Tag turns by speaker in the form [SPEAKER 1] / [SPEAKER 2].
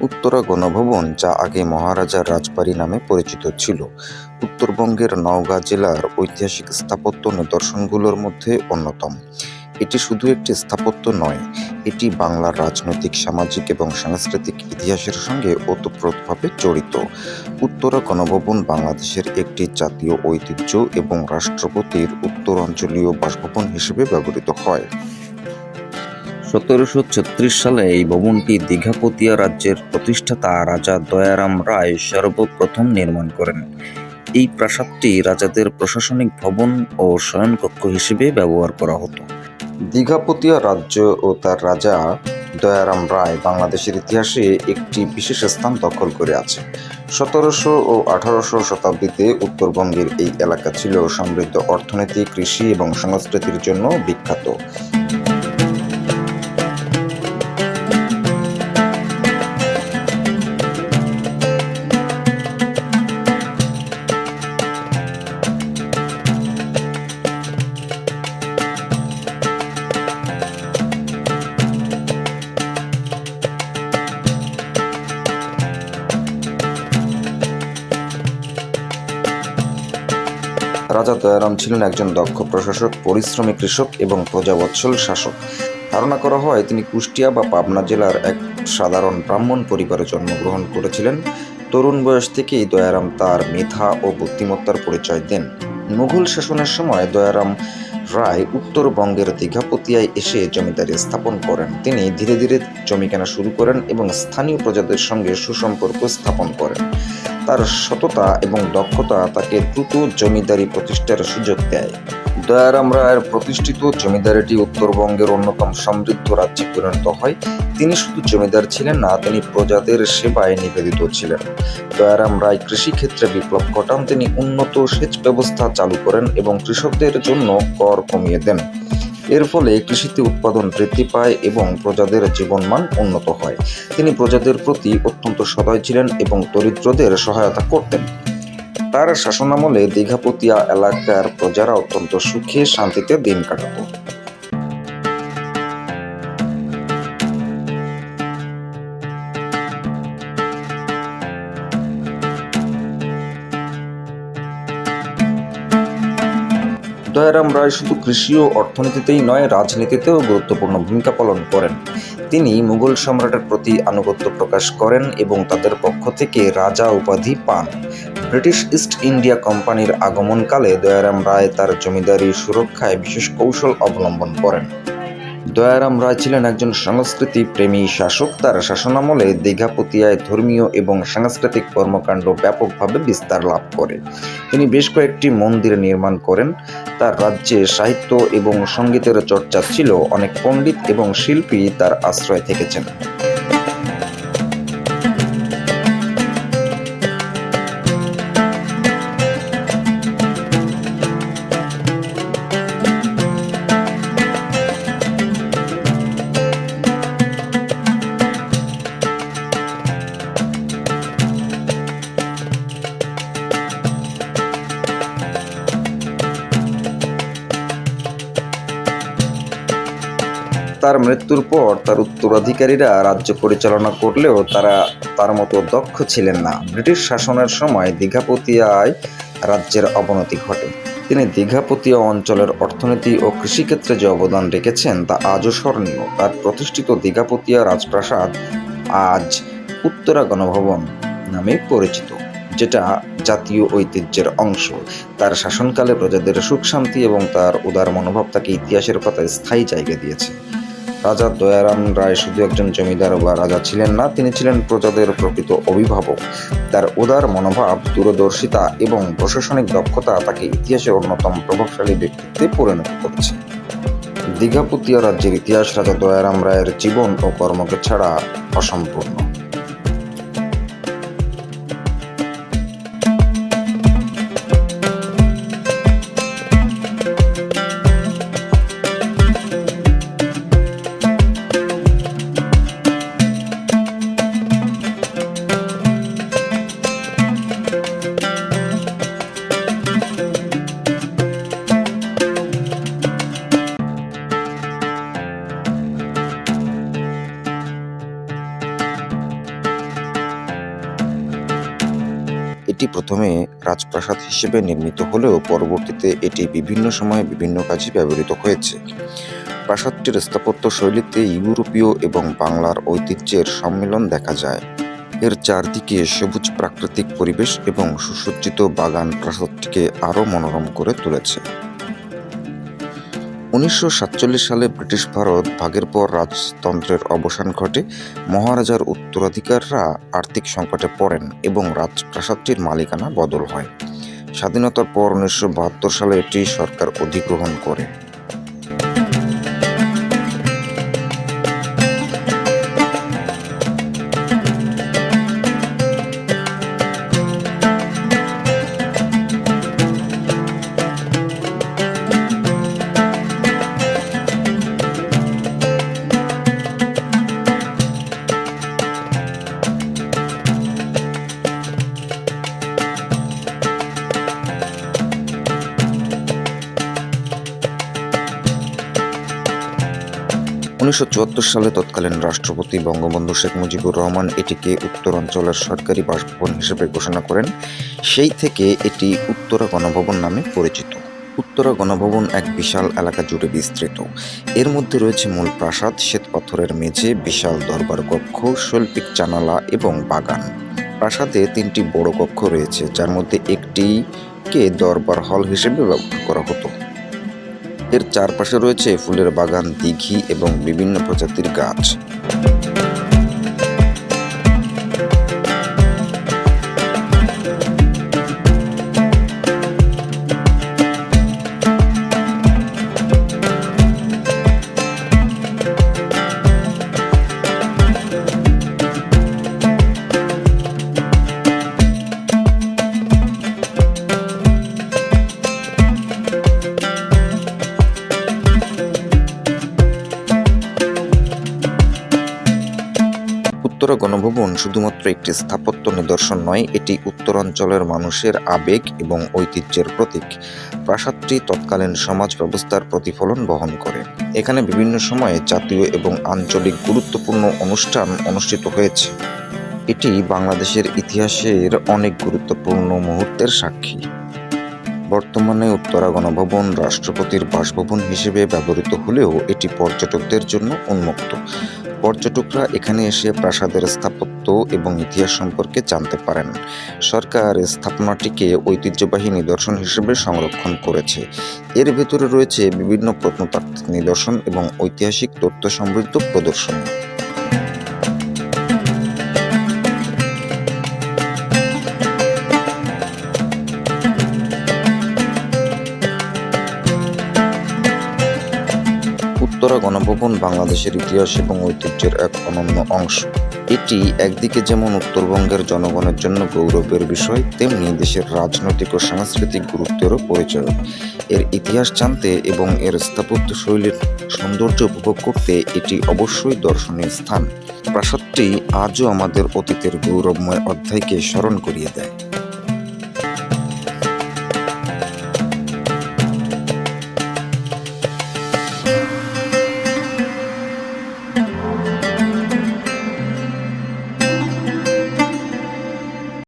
[SPEAKER 1] উত্তরা গণভবন যা আগে মহারাজার রাজবাড়ি নামে পরিচিত ছিল। উত্তরবঙ্গের নওগাঁ জেলার ঐতিহাসিক স্থাপত্য নিদর্শনগুলোর মধ্যে অন্যতম। এটি শুধু একটি স্থাপত্য নয়, এটি বাংলার রাজনৈতিক, সামাজিক এবং সাংস্কৃতিক ইতিহাসের সঙ্গে ওতপ্রোতভাবে জড়িত। উত্তরা গণভবন বাংলাদেশের একটি জাতীয় ঐতিহ্য এবং রাষ্ট্রপতির উত্তরাঞ্চলীয় বাসভবন হিসেবে ব্যবহৃত হয়। সতেরোশো ছত্রিশ সালে এই ভবনটি দীঘাপতিয়া রাজ্যের প্রতিষ্ঠাতা রাজা দয়ারাম রায় সর্বপ্রথম নির্মাণ করেন। এই প্রাসাদটি রাজাদের প্রশাসনিক ভবন ও শয়নকক্ষ হিসেবে ব্যবহার করা হতো। দীঘাপতিয়া রাজ্য ও তার রাজা দয়ারাম রায় বাংলাদেশের ইতিহাসে একটি বিশেষ স্থান দখল করে আছে। সতেরোশো ও আঠারোশো শতাব্দীতে উত্তরবঙ্গের এই এলাকা ছিল সমৃদ্ধ অর্থনীতি, কৃষি এবং সংস্কৃতির জন্য বিখ্যাত। দয়ারাম ছিলেন একজন দক্ষ প্রশাসক, পরিশ্রমী কৃষক এবং প্রজাবৎসল শাসক। ধারণা করা হয়, তিনি কুষ্টিয়া বা পাবনা জেলার এক সাধারণ ব্রাহ্মণ পরিবারে জন্মগ্রহণ করেছিলেন। তরুণ বয়স থেকেই দয়ারাম তার মেধা ও বুদ্ধিমত্তার পরিচয় দেন। মুঘল শাসনের সময় দয়ারাম রায় উত্তরবঙ্গের দীঘাপতিয়ায় এসে জমিদারি স্থাপন করেন। তিনি ধীরে ধীরে জমি কেনা শুরু করেন এবং স্থানীয় প্রজাদের সঙ্গে সুসম্পর্ক স্থাপন করেন। তার সততা এবং দক্ষতা তাকে দ্রুত জমিদারি প্রতিষ্ঠার সুযোগ দেয়। দয়ারাম রায়ের প্রতিষ্ঠিত জমিদারিটি উত্তরবঙ্গের অন্যতম সমৃদ্ধ রাজ্যে পরিণত হয়। তিনি শুধু জমিদার ছিলেন না, তিনি প্রজাদের সেবায় নিবেদিত ছিলেন। দয়ারাম রায় কৃষিক্ষেত্রে বিপ্লব ঘটান, তিনি উন্নত সেচ ব্যবস্থা চালু করেন এবং কৃষকদের জন্য কর কমিয়ে দেন। এর ফলে কৃষিতে উৎপাদন বৃদ্ধি পায় এবং প্রজাদের জীবনমান উন্নত হয়। তিনি প্রজাদের প্রতি অত্যন্ত সদয় ছিলেন এবং দরিদ্রদের সহায়তা করতেন। তার শাসনামলে দীঘাপতিয়া এলাকার প্রজারা অত্যন্ত সুখে শান্তিতে দিন কাটাত। দয়ারাম রায় শুধু কৃষি ও অর্থনীতিতেই নয়, রাজনীতিতেও গুরুত্বপূর্ণ ভূমিকা পালন করেন। তিনি মুঘল সম্রাটের প্রতি আনুগত্য প্রকাশ করেন এবং তাদের পক্ষ থেকে রাজা উপাধি পান। ব্রিটিশ ইস্ট ইন্ডিয়া কোম্পানির আগমনকালে দয়ারাম রায় তার জমিদারি সুরক্ষায় বিশেষ কৌশল অবলম্বন করেন। দয়ারাম রায় ছিলেন একজন সংস্কৃতি প্রেমী শাসক। তার শাসনামলে দীঘাপতিয়ায় ধর্মীয় এবং সাংস্কৃতিক কর্মকাণ্ড ব্যাপকভাবে বিস্তার লাভ করে। তিনি বেশ কয়েকটি মন্দির নির্মাণ করেন। তার রাজ্যে সাহিত্য এবং সঙ্গীতের চর্চা ছিল। অনেক পণ্ডিত এবং শিল্পী তার আশ্রয় থেকেছেন। তার মৃত্যুর পর তার উত্তরাধিকারীরা রাজ্য পরিচালনা করলেও তারা তার মতো দক্ষ ছিলেন না। ব্রিটিশ শাসনের সময় দীঘাপতিয়ায় রাজ্যের অবনতি ঘটে। তিনি দীঘাপতিয়া অঞ্চলের অর্থনীতি ও কৃষিক্ষেত্রে যে অবদান রেখেছেন তা আজও স্মরণীয়। তার প্রতিষ্ঠিত দীঘাপতিয়া রাজপ্রাসাদ আজ উত্তরা গণভবন নামে পরিচিত, যেটা জাতীয় ঐতিহ্যের অংশ। তার শাসনকালে প্রজাদের সুখ শান্তি এবং তার উদার মনোভাব তাকে ইতিহাসের পাতায় স্থায়ী জায়গা দিয়েছে। রাজা দয়ারাম রায় শুধু একজন জমিদার বা রাজা ছিলেন না, তিনি ছিলেন প্রজাদের প্রকৃত অভিভাবক। তার উদার মনোভাব, দূরদর্শিতা এবং প্রশাসনিক দক্ষতা তাকে ইতিহাসের অন্যতম প্রভাবশালী ব্যক্তিত্বে পরিণত করেছে। দীঘাপুতিয়া রাজ্যের ইতিহাস রাজা দয়ারাম রায়ের জীবন ও কর্মকে ছাড়া অসম্পূর্ণ। এটি প্রথমে রাজপ্রাসাদ হিসেবে নির্মিত হলেও পরবর্তীতে এটি বিভিন্ন সময়ে বিভিন্ন কাজে ব্যবহৃত হয়েছে। প্রাসাদটির স্থাপত্য শৈলীতে ইউরোপীয় এবং বাংলার ঐতিহ্যের সম্মেলন দেখা যায়। এর চারদিকে সবুজ প্রাকৃতিক পরিবেশ এবং সুসজ্জিত বাগান প্রাসাদটিকে আরও মনোরম করে তুলেছে। উনিশশো সাতচল্লিশ সালে ব্রিটিশ ভারত ভাগের পর রাজতন্ত্রের অবসান ঘটে। মহারাজার উত্তরাধিকাররা আর্থিক সংকটে পড়েন এবং রাজপ্রাসাদটির মালিকানা বদল হয়। স্বাধীনতার পর উনিশশো বাহাত্তর সালে এটি সরকার অধিগ্রহণ করে। উনিশশো চুয়াত্তর সালে তৎকালীন রাষ্ট্রপতি বঙ্গবন্ধু শেখ মুজিবুর রহমান এটিকে উত্তরাঞ্চলের সরকারি বাসভবন হিসেবে ঘোষণা করেন। সেই থেকে এটি উত্তরা গণভবন নামে পরিচিত। উত্তরা গণভবন এক বিশাল এলাকা জুড়ে বিস্তৃত। এর মধ্যে রয়েছে মূল প্রাসাদ শ্বেতপাথরের মেঝে, বিশাল দরবার কক্ষ, শৈল্পিক জানালা এবং বাগান। প্রাসাদে তিনটি বড় কক্ষ রয়েছে, যার মধ্যে একটিকে দরবার হল হিসেবে ব্যবহার করা হতো। এর চারপাশে রয়েছে ফুলের বাগান দিঘি এবং বিভিন্ন প্রজাতির গাছ। উত্তরা গণভবন শুধুমাত্র একটি স্থাপত্য নিদর্শন নয়, এটি উত্তরাঞ্চলের মানুষের আবেগ এবং ঐতিহ্যের প্রতীক। প্রাসাদটি তৎকালীন সমাজ ব্যবস্থার প্রতিফলন বহন করে। এখানে বিভিন্ন সময়ে জাতীয় এবং আঞ্চলিক গুরুত্বপূর্ণ অনুষ্ঠান অনুষ্ঠিত হয়েছে। এটি বাংলাদেশের ইতিহাসের অনেক গুরুত্বপূর্ণ মুহূর্তের সাক্ষী। বর্তমানে উত্তরা গণভবন রাষ্ট্রপতির বাসভবন হিসেবে ব্যবহৃত হলেও এটি পর্যটকদের জন্য উন্মুক্ত। পর্যটকরা এখানে এসে প্রাসাদের স্থাপত্য এবং ইতিহাস সম্পর্কে জানতে পারেন। সরকার স্থাপনাটিকে ঐতিহ্যবাহী নিদর্শন হিসেবে সংরক্ষণ করেছে। এর ভেতরে রয়েছে বিভিন্ন প্রত্নতাত্ত্বিক নিদর্শন এবং ঐতিহাসিক তথ্য সমৃদ্ধ প্রদর্শনী। উত্তরা গণভবন বাংলাদেশের ইতিহাস এবং ঐতিহ্যের এক অনন্য অংশ। এটি একদিকে যেমন উত্তরবঙ্গের জনগণের জন্য গৌরবের বিষয়, তেমনি দেশের রাজনৈতিক ও সাংস্কৃতিক গুরুত্বেরও পরিচয়। এর ইতিহাস জানতে এবং এর স্থাপত্য শৈলীর সৌন্দর্য উপভোগ করতে এটি অবশ্যই দর্শনীয় স্থান। প্রাসাদটি আজও আমাদের অতীতের গৌরবময় অধ্যায়কে স্মরণ করিয়ে দেয়।